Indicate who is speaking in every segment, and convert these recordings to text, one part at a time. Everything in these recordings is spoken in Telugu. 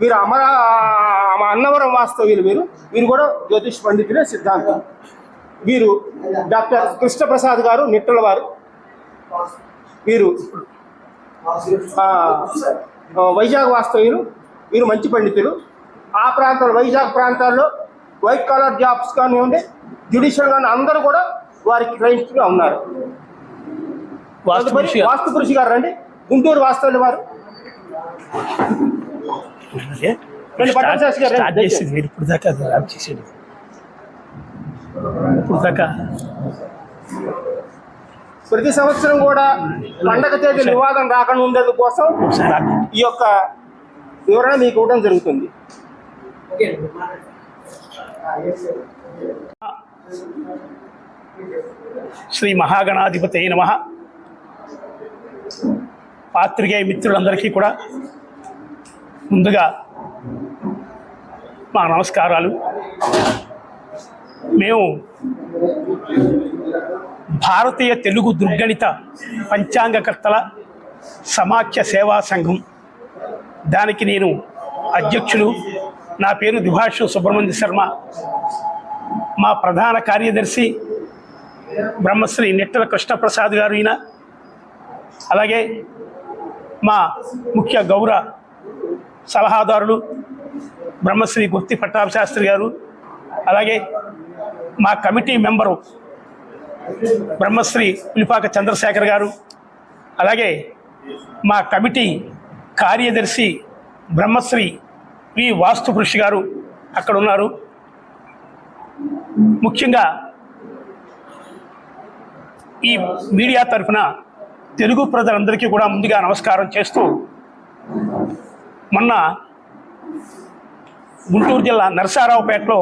Speaker 1: వీరు అమర మా అన్నవరం వాస్తవ్యులు వీరు వీరు కూడా జ్యోతిష్ పండితులే సిద్ధాంతం. వీరు డాక్టర్ కృష్ణప్రసాద్ గారు నిట్టల వారు. వీరు వైజాగ్ వాస్తవ్యులు. వీరు మంచి పండితులు. ఆ ప్రాంతాలు వైజాగ్ ప్రాంతాల్లో వైట్ కాలర్ జాబ్స్ కానివ్వండి జ్యుడిషియల్ కానీ అందరూ కూడా వారికి క్లయింట్స్గా ఉన్నారు.
Speaker 2: వాస్తు కృషి
Speaker 1: గారు. రండి. గుంటూరు వాస్తవులు వారు.
Speaker 2: స్టార్ట్ చేసింది ఇప్పుడు దాకా అది చేసేది. ఇప్పుడు దాకా.
Speaker 1: ప్రతి సంవత్సరం కూడా పండగ తేదీ వివాదం రాకుండా ఉండేందు కోసం. ఈ యొక్క వివరణ మీకు ఇవ్వడం జరుగుతుంది.
Speaker 2: శ్రీ మహాగణాధిపతి నమ. పాత్రికేయ మిత్రులందరికీ కూడా ముందుగా మా నమస్కారాలు. మేము భారతీయ తెలుగు దుర్గణిత పంచాంగకర్తల సమాఖ్య సేవా సంఘం. దానికి నేను అధ్యక్షులు. నా పేరు దిభాషు సుబ్రహ్మణ్య శర్మ. మా ప్రధాన కార్యదర్శి బ్రహ్మశ్రీ నెట్టల కృష్ణప్రసాద్ గారు ఈయన. అలాగే మా ముఖ్య గౌర సలహాదారులు బ్రహ్మశ్రీ గుత్తి పట్టాభ శాస్త్రి గారు అలాగే మా కమిటీ మెంబరు బ్రహ్మశ్రీ పులిపాక చంద్రశేఖర్ గారు అలాగే మా కమిటీ కార్యదర్శి బ్రహ్మశ్రీ వి వాస్తుపురుషి గారు అక్కడ ఉన్నారు ముఖ్యంగా ఈ మీడియా తరఫున తెలుగు ప్రజలందరికీ కూడా ముందుగా నమస్కారం చేస్తూ మొన్న గుంటూరు జిల్లా నరసారావుపేటలో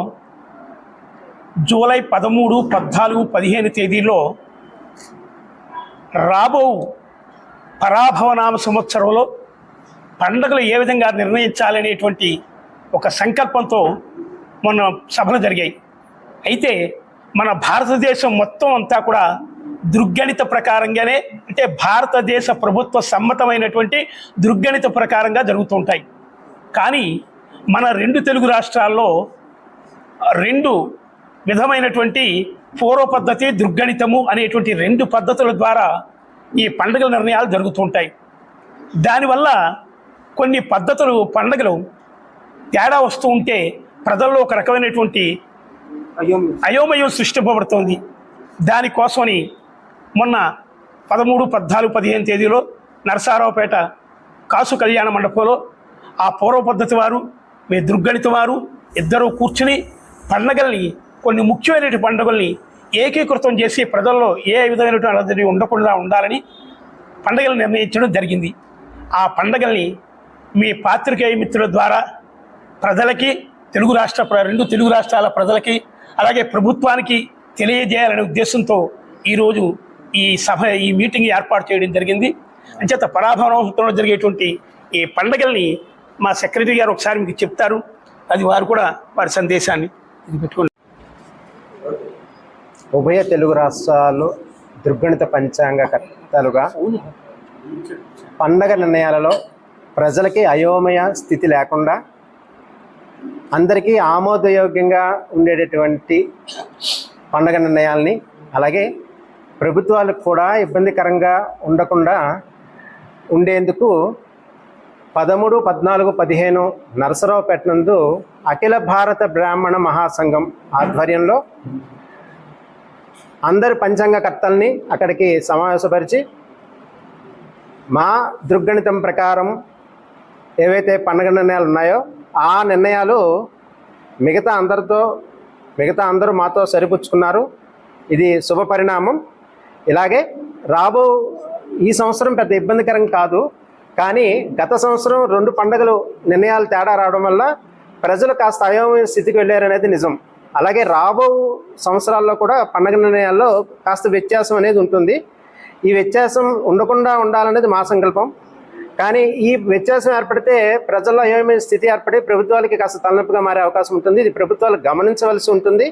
Speaker 2: జూలై పదమూడు పద్నాలుగు పదిహేను తేదీలో రాబో పరాభవనామ సంవత్సరంలో పండుగలు ఏ విధంగా నిర్ణయించాలనేటువంటి ఒక సంకల్పంతో మొన్న సభలు జరిగాయి. అయితే మన భారతదేశం మొత్తం అంతా కూడా దుర్గణిత ప్రకారంగానే అంటే భారతదేశ ప్రభుత్వ సమ్మతమైనటువంటి దుర్గణిత ప్రకారంగా జరుగుతుంటాయి కానీ మన రెండు తెలుగు రాష్ట్రాల్లో రెండు విధమైనటువంటి పూర్వ పద్ధతి దుర్గణితము అనేటువంటి రెండు పద్ధతుల ద్వారా ఈ పండుగల నిర్ణయాలు జరుగుతుంటాయి దానివల్ల కొన్ని పద్ధతులు పండుగలు తేడా వస్తూ ఉంటే ప్రజల్లో ఒక రకమైనటువంటి అయోమయం సృష్టింపబడుతోంది. దానికోసమని మొన్న పదమూడు పద్నాలుగు పదిహేను తేదీలో నరసారావుపేట కాసు కళ్యాణ మండపంలో ఆ పూర్వ పద్ధతి వారు మీ దుర్గణిత వారు ఇద్దరు కూర్చుని పండగల్ని కొన్ని ముఖ్యమైన పండుగల్ని ఏకీకృతం చేసి ప్రజల్లో ఏ విధమైనటువంటి అలజడి ఉండకుండా ఉండాలని పండగలు నిర్ణయించడం జరిగింది. ఆ పండగల్ని మీ పాత్రికేయ మిత్రుల ద్వారా ప్రజలకి తెలుగు రాష్ట్ర ప్ర- రెండు తెలుగు రాష్ట్రాల ప్రజలకి అలాగే ప్రభుత్వానికి తెలియజేయాలనే ఉద్దేశంతో ఈరోజు ఈ సభ ఈ మీటింగ్ ఏర్పాటు చేయడం జరిగింది. అంచేత పరాభవంలో జరిగేటువంటి ఈ పండగల్ని మా సెక్రటరీ గారు ఒకసారి మీకు చెప్తారు. అది వారు కూడా వారి సందేశాన్ని పెట్టుకున్నారు
Speaker 3: ఉభయ తెలుగు రాష్ట్రాలు దుర్గణిత పంచాంగకర్తలుగా పండగ నిర్ణయాలలో ప్రజలకి అయోమయ స్థితి లేకుండా అందరికీ ఆమోదయోగ్యంగా ఉండేటటువంటి పండగ నిర్ణయాల్ని అలాగే ప్రభుత్వాలకు కూడా ఇబ్బందికరంగా ఉండకుండా ఉండేందుకు పదమూడు పద్నాలుగు పదిహేను నరసరావుపేట నందు అఖిల భారత బ్రాహ్మణ మహాసంఘం ఆధ్వర్యంలో అందరి పంచాంగకర్తల్ని అక్కడికి సమావేశపరిచి మా దృగ్గణితం ప్రకారం ఏవైతే పండగ నిర్ణయాలు ఉన్నాయో ఆ నిర్ణయాలు మిగతా అందరితో మిగతా అందరూ మాతో సరిపుచ్చుకున్నారు. ఇది శుభ పరిణామం ఇలాగే రాబో ఈ సంవత్సరం పెద్ద ఇబ్బందికరం కాదు. కానీ గత సంవత్సరం రెండు పండుగలు నిర్ణయాలు తేడా రావడం వల్ల ప్రజలు కాస్త అయోమయ స్థితికి వెళ్ళారనేది నిజం. అలాగే రాబో సంవత్సరాల్లో కూడా పండగ నిర్ణయాల్లో కాస్త వ్యత్యాసం అనేది ఉంటుంది. ఈ వ్యత్యాసం ఉండకుండా ఉండాలనేది మా సంకల్పం. కానీ ఈ వ్యత్యాసం ఏర్పడితే ప్రజల్లో అయోమయ స్థితి ఏర్పడి ప్రభుత్వాలకి కాస్త తలనొప్పిగా మారే అవకాశం ఉంటుంది. ఇది ప్రభుత్వాలు గమనించవలసి ఉంటుంది.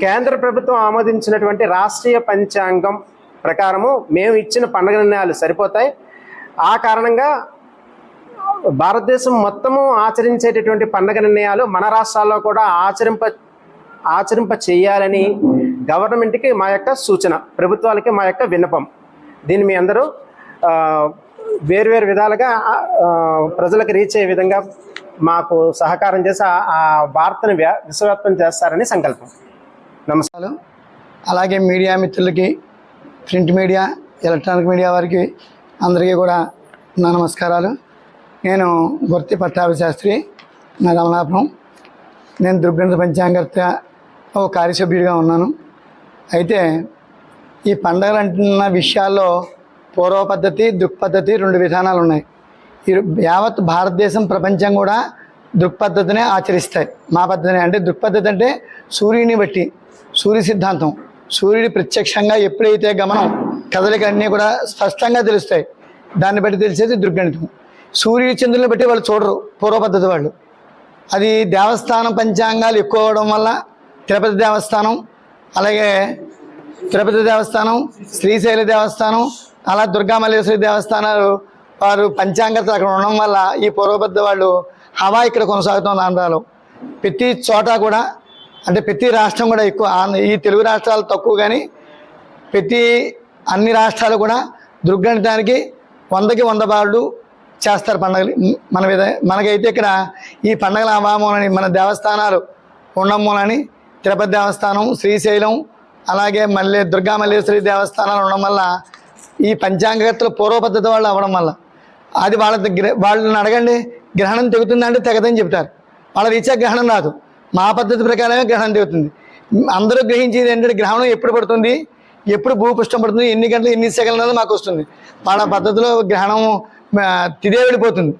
Speaker 3: కేంద్ర ప్రభుత్వం ఆమోదించినటువంటి రాష్ట్రీయ పంచాంగం ప్రకారము మేము ఇచ్చిన పండుగ నిర్ణయాలు సరిపోతాయి. ఆ కారణంగా భారతదేశం మొత్తము ఆచరించేటటువంటి పండగ నిర్ణయాలు మన రాష్ట్రాల్లో కూడా ఆచరింప ఆచరింప చేయాలని గవర్నమెంట్కి మా యొక్క సూచన ప్రభుత్వాలకి మా యొక్క విన్నపం. దీన్ని మీ అందరూ వేరువేరు వేర్వేరు విధాలుగా ప్రజలకు రీచ్ అయ్యే విధంగా మాకు సహకారం చేసి ఆ- వార్తను విశ్వవ్యాప్తం చేస్తారని సంకల్పం. నమస్కారం.
Speaker 4: అలాగే మీడియా మిత్రులకి ప్రింట్ మీడియా ఎలక్ట్రానిక్ మీడియా వారికి అందరికీ కూడా నా నమస్కారాలు. నేను గుర్తి పట్టాభి శాస్త్రి నా రమణాపురం నేను దుర్గంధ పంచాంగర్త ఓ కార్యసభ్యుడిగా ఉన్నాను. అయితే ఈ పండగలు అంటున్న విషయాల్లో పూర్వ పద్ధతి దృక్పద్ధతి రెండు విధానాలు ఉన్నాయి. ఈ యావత్ భారతదేశం ప్రపంచం కూడా దృక్పద్ధతినే ఆచరిస్తాయి. మా పద్ధతిని అంటే దృక్పద్ధతి అంటే సూర్యుని బట్టి సూర్య సిద్ధాంతం. సూర్యుడి ప్రత్యక్షంగా ఎప్పుడైతే గమనం కదలికన్నీ కూడా స్పష్టంగా తెలుస్తాయి. దాన్ని బట్టి తెలిసేది దుర్గణితం. సూర్యుడి చంద్రుని బట్టి వాళ్ళు చూడరు పూర్వ పద్ధతి వాళ్ళు. అది దేవస్థానం పంచాంగాలు ఎక్కువ అవడం వల్ల తిరుపతి దేవస్థానం అలాగే తిరుపతి దేవస్థానం శ్రీశైల దేవస్థానం అలా దుర్గామల్లేశ్వరి దేవస్థానాలు వారు పంచాంగత అక్కడ ఉండడం వల్ల ఈ పూర్వబద్ధ వాళ్ళు హవా ఇక్కడ కొనసాగుతుంది ఆంధ్రాలో. ప్రతి చోట కూడా అంటే ప్రతి రాష్ట్రం కూడా ఎక్కువ ఈ తెలుగు రాష్ట్రాలు తక్కువ కానీ ప్రతి అన్ని రాష్ట్రాలు కూడా దుర్గణితానికి వందకి వంద బాళ్ళు చేస్తారు పండగలు. మన విధ మనకైతే ఇక్కడ ఈ పండగల అభావమని మన దేవస్థానాలు ఉండమూలని తిరుపతి దేవస్థానం శ్రీశైలం అలాగే మళ్ళీ దుర్గా మల్లేశ్వరి దేవస్థానాలు ఉండడం వల్ల ఈ పంచాంగకర్తలు పూర్వ పద్ధతి వాళ్ళు అవ్వడం వల్ల. అది వాళ్ళ దగ్గర వాళ్ళని అడగండి గ్రహణం తెగుతుందంటే తెగదని చెప్తారు వాళ్ళ రీత్యా గ్రహణం రాదు. మా పద్ధతి ప్రకారమే గ్రహణం జరుగుతుంది. అందరూ గ్రహించేది ఏంటంటే గ్రహణం ఎప్పుడు పడుతుంది? ఎప్పుడు భూపుష్టం పడుతుంది? ఎన్ని గంటలు ఎన్ని సెకండ్లలో మాకు వస్తుంది. వాళ్ళ పద్ధతిలో గ్రహణం తిదే వెళ్ళిపోతుంది.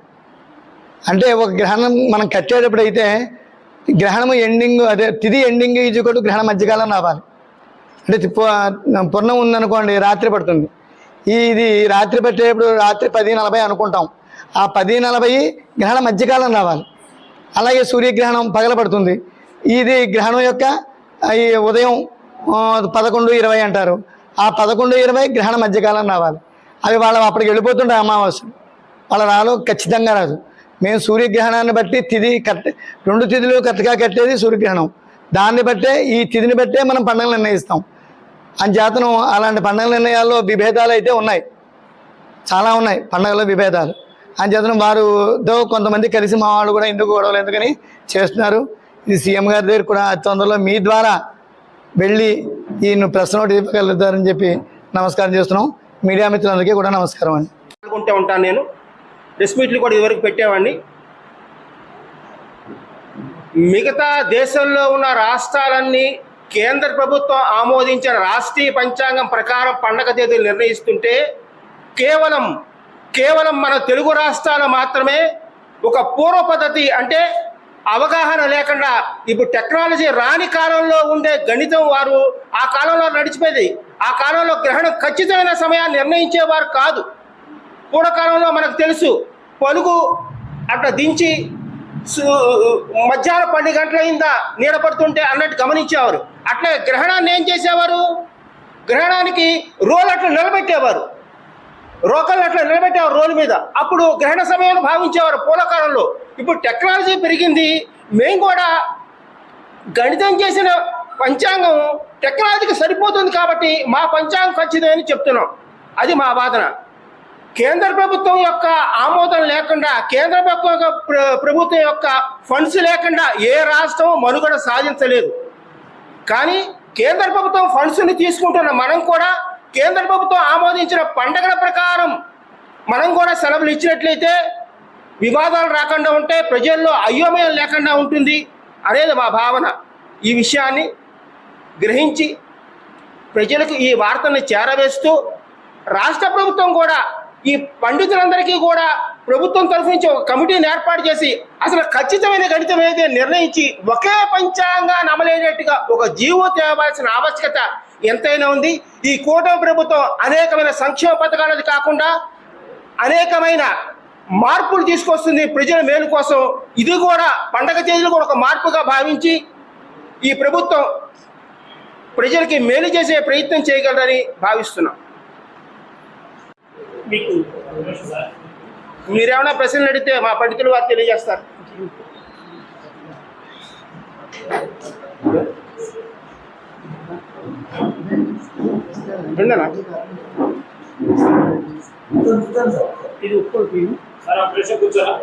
Speaker 4: అంటే ఒక గ్రహణం మనం కట్టేటప్పుడు అయితే గ్రహణం ఎండింగ్ అదే తిది ఎండింగ్ ఈజీ కూడా గ్రహణ మధ్యకాలం రావాలి. అంటే తి- ఉందనుకోండి రాత్రి పడుతుంది. ఈ ఇది రాత్రి పట్టేటప్పుడు రాత్రి పది నలభై అనుకుంటాం. ఆ పది నలభై గ్రహణ మధ్యకాలం రావాలి. అలాగే సూర్యగ్రహణం పగలబడుతుంది. ఇది గ్రహణం యొక్క ఈ ఉదయం పదకొండు ఇరవై అంటారు. ఆ పదకొండు ఇరవై గ్రహణ మధ్యకాలం రావాలి. అవి వాళ్ళ అప్పటికి వెళ్ళిపోతుండే అమావాస్య. వాళ్ళ రాలో ఖచ్చితంగా రాదు. మేము సూర్యగ్రహణాన్ని బట్టి తిథి కట్ రెండు తిథులు కరెక్ట్గా కట్టేది సూర్యగ్రహణం. దాన్ని బట్టే ఈ తిథిని బట్టే మనం పండుగలు నిర్ణయిస్తాం. అంచేతను అలాంటి పండుగల నిర్ణయాల్లో విభేదాలు అయితే ఉన్నాయి. చాలా ఉన్నాయి పండగలో విభేదాలు. అంచేతను వారుతో కొంతమంది కలిసి మా వాళ్ళు కూడా ఎందుకు గొడవలు ఎందుకని చేస్తున్నారు. ఇది సీఎం గారి దగ్గర కూడా తొందరలో మీ ద్వారా వెళ్ళి ఈయన ప్రెస్ నోట్ ఇవ్వగలుగుతారని చెప్పి నమస్కారం చేస్తున్నాం. మీడియా మిత్రులందరికీ కూడా నమస్కారం అండి.
Speaker 1: పాల్గొంటూ ఉంటాను నేను. ప్రెస్ మీట్లు కూడా ఇదివరకు పెట్టేవాడిని. మిగతా దేశంలో ఉన్న రాష్ట్రాలన్నీ కేంద్ర ప్రభుత్వం ఆమోదించిన రాష్ట్రీయ పంచాంగం ప్రకారం పండగ తేదీలు నిర్ణయిస్తుంటే కేవలం కేవలం మన తెలుగు రాష్ట్రాలు మాత్రమే ఒక పూర్వ పద్ధతి అంటే అవగాహన లేకుండా ఇప్పుడు టెక్నాలజీ రాని కాలంలో ఉండే గణితం వారు ఆ కాలంలో నడిచిపోయేది. ఆ కాలంలో గ్రహణం ఖచ్చితమైన సమయాన్ని నిర్ణయించేవారు కాదు. పూర్వకాలంలో మనకు తెలుసు పలుగు అట్లా దించి మధ్యాహ్నం పన్నెండు గంటలైందా నీడపడుతుంటే అన్నట్టు గమనించేవారు. అట్లే గ్రహణాన్ని ఏం చేసేవారు? గ్రహణానికి రోల్ అట్లా నిలబెట్టేవారు. రోకళ్ళు అట్లా నిలబెట్టేవారు రోల్ మీద. అప్పుడు గ్రహణ సమయాన్ని భావించేవారు పూలకాలంలో ఇప్పుడు టెక్నాలజీ పెరిగింది. మేము కూడా గణితం చేసిన పంచాంగం టెక్నాలజీకి సరిపోతుంది కాబట్టి మా పంచాంగం ఖచ్చితమని చెప్తున్నాం. అది మా వాదన. కేంద్ర ప్రభుత్వం యొక్క ఆమోదం లేకుండా కేంద్ర ప్రభుత్వం ప్రభుత్వం యొక్క ఫండ్స్ లేకుండా ఏ రాష్ట్రం మనుగడ సాధించలేదు. కానీ కేంద్ర ప్రభుత్వం ఫండ్స్ని తీసుకుంటున్న మనం కూడా కేంద్ర ప్రభుత్వం ఆమోదించిన పండగల ప్రకారం మనం కూడా సెలవులు ఇచ్చినట్లయితే వివాదాలు రాకుండా ఉంటే ప్రజల్లో అయోమయం లేకుండా ఉంటుంది అనేది మా భావన. ఈ విషయాన్ని గ్రహించి ప్రజలకు ఈ వార్తను చేరవేస్తూ రాష్ట్ర ప్రభుత్వం కూడా ఈ పండితులందరికీ కూడా ప్రభుత్వం తరఫు నుంచి ఒక కమిటీని ఏర్పాటు చేసి అసలు ఖచ్చితమైన గణితం ఏదైతే నిర్ణయించి ఒకే పంచాంగాన్ని అమలయ్యేటట్టుగా ఒక జీవో తేవాల్సిన ఆవశ్యకత ఎంతైనా ఉంది. ఈ కూటమి ప్రభుత్వం అనేకమైన సంక్షేమ పథకాలది కాకుండా అనేకమైన మార్పులు తీసుకొస్తుంది ప్రజల మేలు కోసం. ఇది కూడా పండగ తేదీలు కూడా ఒక మార్పుగా భావించి ఈ ప్రభుత్వం ప్రజలకి మేలు చేసే ప్రయత్నం చేయగలరని భావిస్తున్నాం.
Speaker 2: మీకు
Speaker 1: మీరేమైనా ప్రశ్నలు అడిగితే మా పండితులు వారు తెలియజేస్తారు. రెండేనా ఇది ఒక్కటి.
Speaker 2: సార్ ఆ ప్రెషర్ కూర్చోరా?